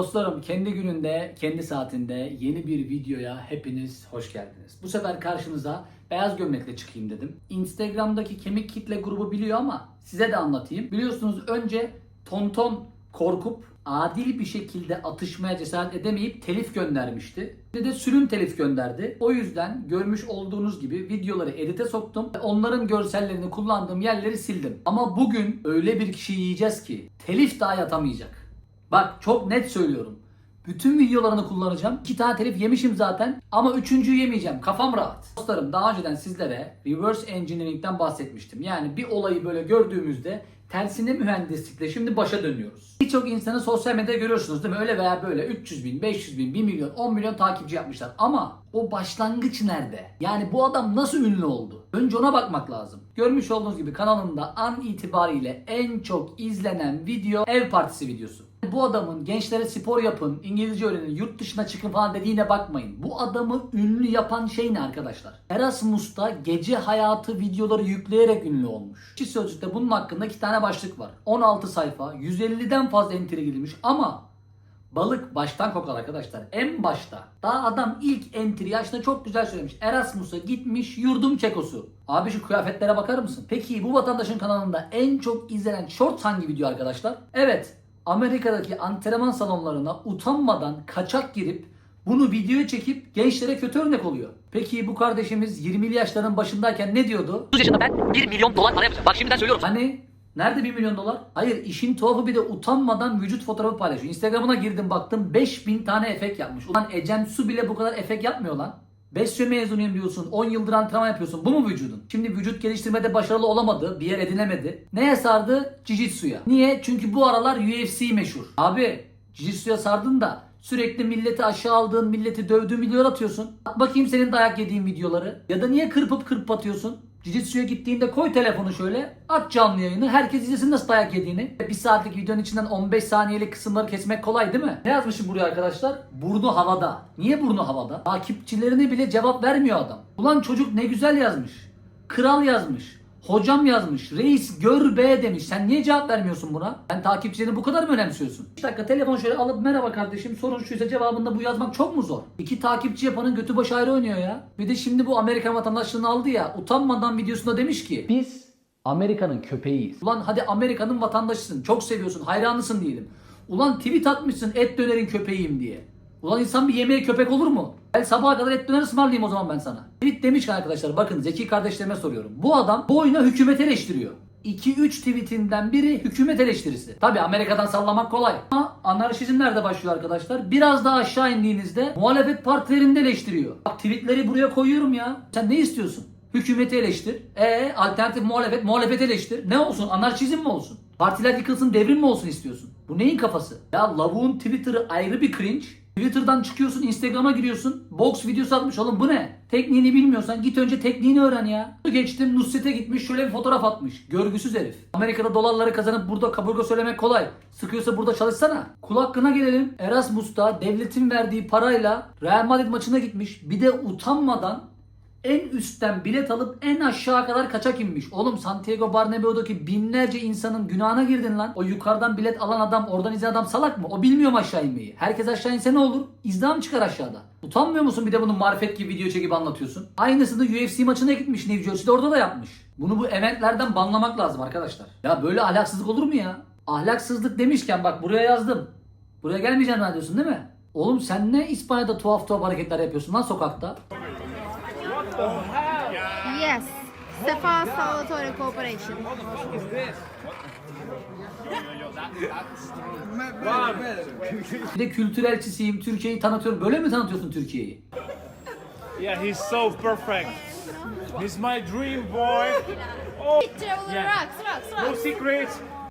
Dostlarım kendi gününde, kendi saatinde yeni bir videoya hepiniz hoş geldiniz. Bu sefer karşınıza beyaz gömlekle çıkayım dedim. Instagram'daki kemik kitle grubu biliyor ama size de anlatayım. Biliyorsunuz önce Tonton korkup adil bir şekilde atışmaya cesaret edemeyip telif göndermişti. Bir de sürüm telif gönderdi. O yüzden görmüş olduğunuz gibi videoları edite soktum. Onların görsellerini kullandığım yerleri sildim. Ama bugün öyle bir kişi yiyeceğiz ki telif daha yatamayacak. Bak çok net söylüyorum. Bütün videolarını kullanacağım. İki tane telif yemişim zaten ama üçüncüyü yemeyeceğim. Kafam rahat. Dostlarım daha önceden sizlere reverse engineering'den bahsetmiştim. Yani bir olayı böyle gördüğümüzde tersine mühendislikle şimdi başa dönüyoruz. Birçok insanı sosyal medyada görüyorsunuz değil mi? Öyle veya böyle 300 bin, 500 bin, 1 milyon, 10 milyon takipçi yapmışlar. Ama o başlangıç nerede? Yani bu adam nasıl ünlü oldu? Önce ona bakmak lazım. Görmüş olduğunuz gibi kanalımda an itibariyle en çok izlenen video ev partisi videosu. Bu adamın gençlere spor yapın, İngilizce öğrenin, yurt dışına çıkın falan dediğine bakmayın. Bu adamı ünlü yapan şey ne arkadaşlar? Erasmus'ta gece hayatı videoları yükleyerek ünlü olmuş. Çiz Sözlük'te bunun hakkında iki tane başlık var. 16 sayfa, 150'den fazla entry gidilmiş ama Balık baştan kokar arkadaşlar. En başta. Daha adam ilk entry yaşında çok güzel söylemiş. Erasmus'a gitmiş yurdum kekosu. Abi şu kıyafetlere bakar mısın? Peki bu vatandaşın kanalında en çok izlenen short hangi video arkadaşlar? Evet. Amerika'daki antrenman salonlarına utanmadan kaçak girip bunu video çekip gençlere kötü örnek oluyor. Peki bu kardeşimiz 20'li yaşların başındayken ne diyordu? 30 yaşında ben 1 milyon dolar para yapacağım. Bak şimdiden söylüyorum. Hani nerede 1 milyon dolar? Hayır işin tuhafı bir de utanmadan vücut fotoğrafı paylaşıyor. Instagram'ına girdim baktım 5000 tane efekt yapmış. Ulan Ecem Su bile bu kadar efekt yapmıyor lan. Besyo mezunuyum diyorsun. 10 yıldır antrenman yapıyorsun. Bu mu vücudun? Şimdi vücut geliştirmede başarılı olamadı. Bir yer edinemedi. Neye sardı? Jiu-Jitsu'ya. Niye? Çünkü bu aralar UFC meşhur. Abi Jiu-Jitsu'ya sardın da sürekli milleti aşağı aldığın, milleti dövdüğün videolar atıyorsun. At bakayım senin dayak yediğin videoları. Ya da niye kırpıp kırpıp atıyorsun? Jiu-Jitsu'ya gittiğinde koy telefonu şöyle. Aç canlı yayını. Herkes izlesin nasıl dayak yediğini. Bir saatlik videonun içinden 15 saniyelik kısımları kesmek kolay değil mi? Ne yazmışım buraya arkadaşlar? Burnu havada. Niye burnu havada? Takipçilerine bile cevap vermiyor adam. Ulan çocuk ne güzel yazmış. Kral yazmış. Hocam yazmış. Reis gör be demiş. Sen niye cevap vermiyorsun buna? Sen takipçilerini bu kadar mı önemsiyorsun? 5 dakika telefon şöyle alıp merhaba kardeşim sorun şuysa cevabında bu yazmak çok mu zor? İki takipçi yapanın götü başı ayrı oynuyor ya. Bir de şimdi bu Amerikan vatandaşlığını aldı ya utanmadan videosunda demiş ki biz Amerika'nın köpeğiyiz. Ulan hadi Amerika'nın vatandaşısın. Çok seviyorsun. Hayranısın diyelim. Ulan tweet atmışsın et dönerin köpeğiyim diye. Ulan insan bir yemeğe köpek olur mu? Ben sabaha kadar et döner ısmarlayayım o zaman ben sana. Tweet demiş ki arkadaşlar bakın zeki kardeşlerime soruyorum. Bu adam boyuna hükümeti eleştiriyor. 2-3 tweetinden biri hükümet eleştirisi. Tabi Amerika'dan sallamak kolay. Ama anarşizm nerede başlıyor arkadaşlar? Biraz daha aşağı indiğinizde muhalefet partilerini eleştiriyor. Bak tweetleri buraya koyuyorum ya. Sen ne istiyorsun? Hükümeti eleştir. E alternatif muhalefet, muhalefet eleştir. Ne olsun? Anarşizm mi olsun? Partiler yıkılsın, devrim mi olsun istiyorsun? Bu neyin kafası? Ya lavuğun Twitter'ı ayrı bir cringe. Twitter'dan çıkıyorsun, Instagram'a giriyorsun. Box videosu atmış oğlum bu ne? Tekniğini bilmiyorsan git önce tekniğini öğren ya. Geçtim Nusret'e gitmiş şöyle bir fotoğraf atmış. Görgüsüz herif. Amerika'da dolarları kazanıp burada kaburga söylemek kolay. Sıkıyorsa burada çalışsana. Kul hakkına gelelim. Erasmus'ta devletin verdiği parayla Real Madrid maçına gitmiş. Bir de utanmadan en üstten bilet alıp en aşağı kadar kaçak inmiş. Oğlum Santiago Bernabéu'daki binlerce insanın günahına girdin lan. O yukarıdan bilet alan adam, oradan izleyen adam salak mı? O bilmiyor mu aşağı inmeyi? Herkes aşağı inse ne olur? İzdam çıkar aşağıda. Utanmıyor musun bir de bunu marifet gibi video çekip anlatıyorsun? Aynısını UFC maçına gitmiş New Jersey'de orada da yapmış. Bunu bu eventlerden banlamak lazım arkadaşlar. Ya böyle ahlaksızlık olur mu ya? Ahlaksızlık demişken bak buraya yazdım. Buraya gelmeyeceğim diyorsun değil mi? Oğlum sen ne İspanya'da tuhaf tuhaf hareketler yapıyorsun lan sokakta? Yes. Sefa Salvatore Corporation. Bir de kültür elçisiyim, Türkiye'yi tanıtıyorum. Böyle mi tanıtıyorsun Türkiye'yi? Yeah, he's so perfect. He's my dream boy. Oh, yeah. No secret.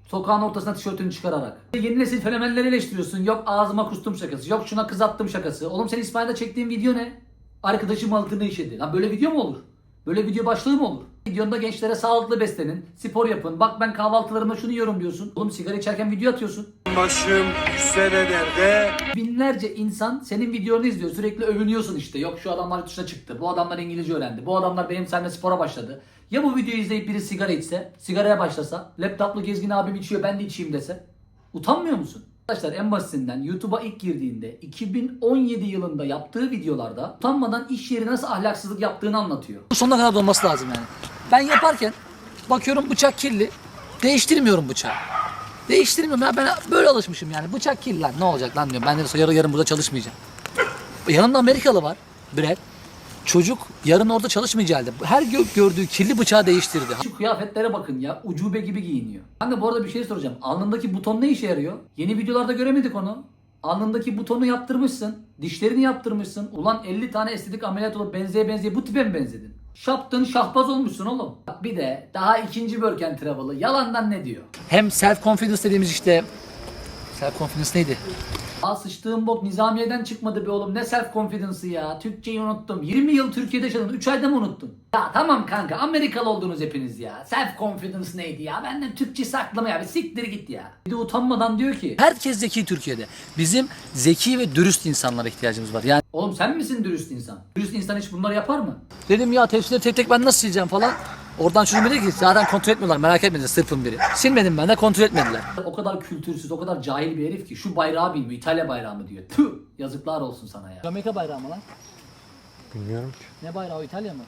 Sokağın ortasına tişörtünü çıkararak. Yeni nesil fenomenleri eleştiriyorsun. Yok ağzıma kustum şakası. Yok şuna kız attım şakası. Oğlum sen İspanya'da çektiğin video ne? Arkadaşım altını işedi. Lan böyle video mu olur? Böyle video başlığı mı olur? Videonda gençlere sağlıklı beslenin, spor yapın. Bak ben kahvaltılarımda şunu yiyorum diyorsun. Oğlum sigara içerken video atıyorsun. Başım senelerde Binlerce insan senin videonu izliyor. Sürekli övünüyorsun işte. Yok şu adamlar dışına çıktı. Bu adamlar İngilizce öğrendi. Bu adamlar benim seninle spora başladı. Ya bu videoyu izleyip biri sigara içse, sigaraya başlasa, laptoplu gezgin abim içiyor ben de içeyim dese. Utanmıyor musun? Arkadaşlar en basitinden YouTube'a ilk girdiğinde 2017 yılında yaptığı videolarda utanmadan iş yeri nasıl ahlaksızlık yaptığını anlatıyor. Sonuna kadar olması lazım yani. Ben yaparken bakıyorum bıçak kirli. Değiştirmiyorum bıçağı. Değiştirmiyorum ya ben böyle alışmışım yani. Bıçak kirli lan ne olacak lan diyorum. Ben de yarın yarın burada çalışmayacağım. Yanımda Amerikalı var. Brad. Çocuk yarın orada çalışmayacağı halde her gö- gördüğü kirli bıçağı değiştirdi. Şu kıyafetlere bakın ya ucube gibi giyiniyor. Kanka bu arada bir şey soracağım. Alnındaki buton ne işe yarıyor? Yeni videolarda göremedik onu. Alnındaki butonu yaptırmışsın. Dişlerini yaptırmışsın. Ulan 50 tane estetik ameliyat olup benzeye benzeye bu tipe mi benzedin? Şaptın şahbaz olmuşsun oğlum. Bir de daha ikinci work and travel'ı yalandan ne diyor? Hem self confidence dediğimiz işte self confidence neydi? Aa sıçtığım bok nizamiyeden çıkmadı be oğlum. Ne self confidence'ı ya. Türkçeyi unuttum. 20 yıl Türkiye'de yaşadın. 3 ayda mı unuttun? Ya tamam kanka Amerikalı oldunuz hepiniz ya. Self confidence neydi ya? Benden Türkçe saklama ya. Bir siktir git ya. Bir de utanmadan diyor ki. Herkes zeki Türkiye'de. Bizim zeki ve dürüst insanlara ihtiyacımız var. Yani Oğlum sen misin dürüst insan? Dürüst insan hiç bunları yapar mı? Dedim ya tepsileri tek tek ben nasıl sileceğim falan. Oradan çocuğum dedi ki zaten kontrol etmiyorlar merak etmediler sırpın biri. Silmedim ben de kontrol etmediler. O kadar kültürsüz, o kadar cahil bir herif ki şu bayrağı bilmiyor. İtalya bayrağı mı diyor. Tüh! Yazıklar olsun sana ya. Jamaika bayrağı mı lan? Bilmiyorum ki. Ne bayrağı o İtalya mı?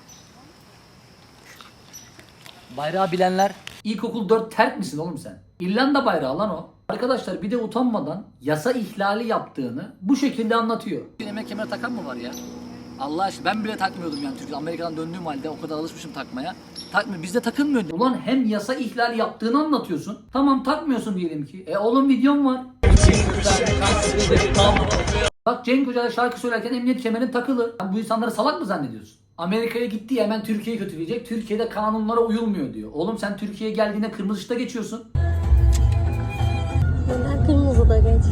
Bayrağı bilenler İlkokul 4 terk misin oğlum sen? İrlanda bayrağı lan o. Arkadaşlar bir de utanmadan yasa ihlali yaptığını bu şekilde anlatıyor. yemek kemeri takan mı var ya? Allah aşkına ben bile takmıyordum yani Türkiye Amerika'dan döndüğüm halde o kadar alışmışım takmaya. Takmıyor. Bizde takılmıyor. Ulan hem yasa ihlali yaptığını anlatıyorsun. Tamam takmıyorsun diyelim ki. E oğlum videom var. Bak Cenk Hoca şarkı söylerken emniyet kemerin takılı. Sen bu insanları salak mı zannediyorsun? Amerika'ya gitti hemen Türkiye'yi kötüleyecek. Türkiye'de kanunlara uyulmuyor diyor. Oğlum sen Türkiye'ye geldiğinde kırmızı ışıkta geçiyorsun. Neden kırmızıda geçti?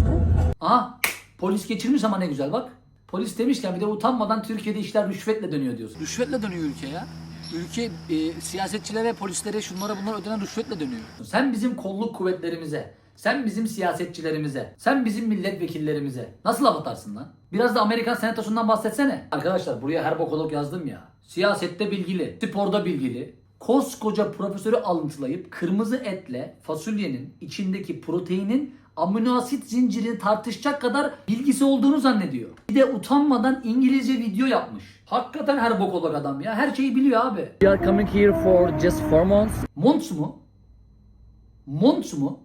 Aha polis geçirmiş ama ne güzel bak. Polis demişken bir de utanmadan Türkiye'de işler rüşvetle dönüyor diyorsun. Rüşvetle dönüyor ülke ya. Ülke e, siyasetçilere, polislere, şunlara bunlara ödenen rüşvetle dönüyor. Sen bizim kolluk kuvvetlerimize, sen bizim siyasetçilerimize, sen bizim milletvekillerimize nasıl laf atarsın lan? Biraz da Amerikan senatosundan bahsetsene. Arkadaşlar buraya her bokolog yazdım ya. Siyasette bilgili, sporda bilgili, koskoca profesörü alıntılayıp kırmızı etle fasulyenin içindeki proteinin amino asit zincirini tartışacak kadar bilgisi olduğunu zannediyor. Bir de utanmadan İngilizce video yapmış. Hakikaten her bokolog adam ya. Her şeyi biliyor abi. We are coming here for just four months. Months mu? Months mu?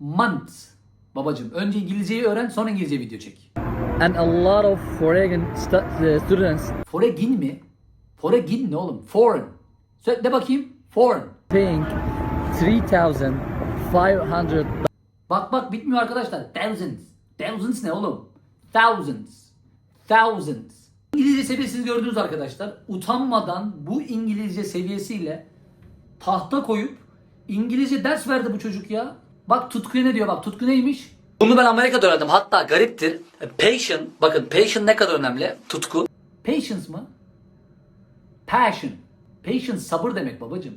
Months. Babacım önce İngilizceyi öğren sonra İngilizce video çek. And a lot of foreign uh, students Foregin mi? Foregin ne oğlum? Foreign. Söyle de bakayım. Foreign. paying 3,500 Bak bak bitmiyor arkadaşlar. Thousands. Thousands ne oğlum? Thousands. Thousands. İngilizce seviyesini gördünüz arkadaşlar. Utanmadan bu İngilizce seviyesiyle tahta koyup İngilizce ders verdi bu çocuk ya. Bak Tutku'ya ne diyor bak Tutku neymiş? Bunu ben Amerika'da öğrendim. Hatta gariptir. Passion, bakın passion ne kadar önemli. Tutku. Patience mı? Passion. Patience sabır demek babacım.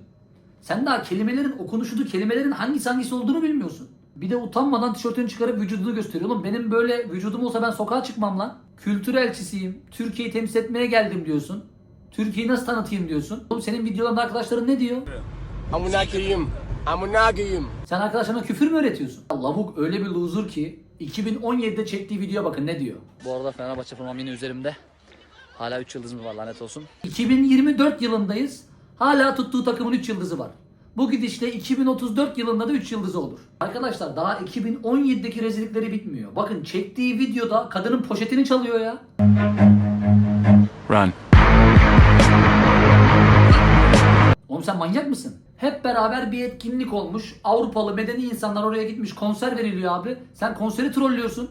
Sen daha kelimelerin okunuşunu, kelimelerin hangisi hangisi olduğunu bilmiyorsun. Bir de utanmadan tişörtünü çıkarıp vücudunu gösteriyor. Oğlum benim böyle vücudum olsa ben sokağa çıkmam lan. Kültür elçisiyim. Türkiye'yi temsil etmeye geldim diyorsun. Türkiye'yi nasıl tanıtayım diyorsun. Oğlum senin videolarında arkadaşların ne diyor? Amına koyayım. Amına koyayım. Sen arkadaşlarına küfür mü öğretiyorsun? Lavuk öyle bir loser ki 2017'de çektiği video bakın ne diyor. Bu arada Fenerbahçe formam yine üzerimde. Hala 3 yıldızım var lanet olsun. 2024 yılındayız. Hala tuttuğu takımın 3 yıldızı var. Bu gidişle 2034 yılında da 3 yıldızı olur. Arkadaşlar daha 2017'deki rezillikleri bitmiyor. Bakın çektiği videoda kadının poşetini çalıyor ya. Run. Oğlum sen manyak mısın? Hep beraber bir etkinlik olmuş. Avrupalı medeni insanlar oraya gitmiş. Konser veriliyor abi. Sen konseri trollüyorsun.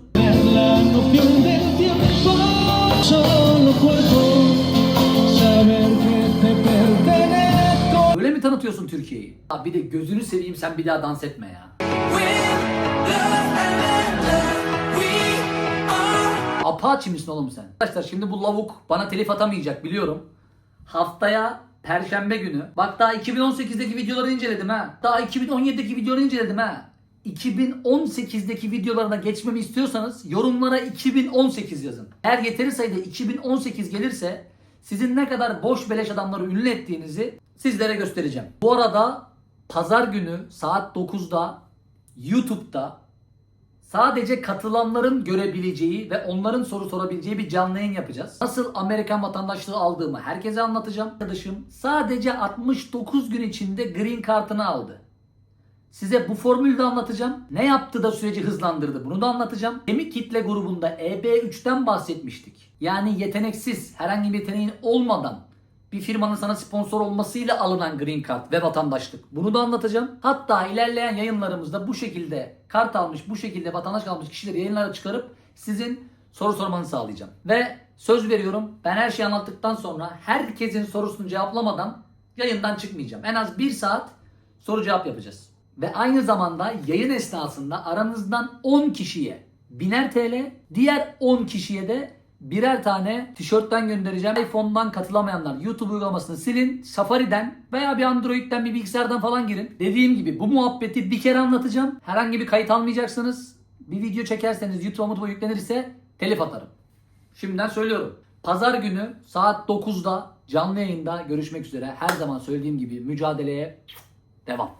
Mi tanıtıyorsun Türkiye'yi? Bir de gözünü seveyim sen bir daha dans etme ya. Apache misin oğlum sen? Arkadaşlar şimdi bu lavuk bana telif atamayacak biliyorum. Haftaya Perşembe günü. Bak daha 2018'deki videoları inceledim ha. Daha 2017'deki videoları inceledim ha. 2018'deki videolarına geçmemi istiyorsanız yorumlara 2018 yazın. Eğer yeteri sayıda 2018 gelirse sizin ne kadar boş beleş adamları ünlü ettiğinizi sizlere göstereceğim. Bu arada pazar günü saat 9'da YouTube'da Sadece katılanların görebileceği ve onların soru sorabileceği bir canlı yayın yapacağız. Nasıl Amerikan vatandaşlığı aldığımı herkese anlatacağım. Arkadaşım sadece 69 gün içinde green kartını aldı. Size bu formülü de anlatacağım. Ne yaptı da süreci hızlandırdı bunu da anlatacağım. Kemik kitle grubunda EB3'ten bahsetmiştik. Yani yeteneksiz, herhangi bir yeteneğin olmadan bir firmanın sana sponsor olmasıyla alınan green card ve vatandaşlık. Bunu da anlatacağım. Hatta ilerleyen yayınlarımızda bu şekilde kart almış, bu şekilde vatandaş almış kişileri yayınlara çıkarıp sizin soru sormanızı sağlayacağım. Ve söz veriyorum ben her şeyi anlattıktan sonra herkesin sorusunu cevaplamadan yayından çıkmayacağım. En az bir saat soru cevap yapacağız. Ve aynı zamanda yayın esnasında aranızdan 10 kişiye biner TL, diğer 10 kişiye de birer tane tişörtten göndereceğim. iPhone'dan katılamayanlar YouTube uygulamasını silin. Safari'den veya bir Android'den bir bilgisayardan falan girin. Dediğim gibi bu muhabbeti bir kere anlatacağım. Herhangi bir kayıt almayacaksınız. Bir video çekerseniz YouTube'a mutuba yüklenirse telif atarım. Şimdiden söylüyorum. Pazar günü saat 9'da canlı yayında görüşmek üzere. Her zaman söylediğim gibi mücadeleye devam.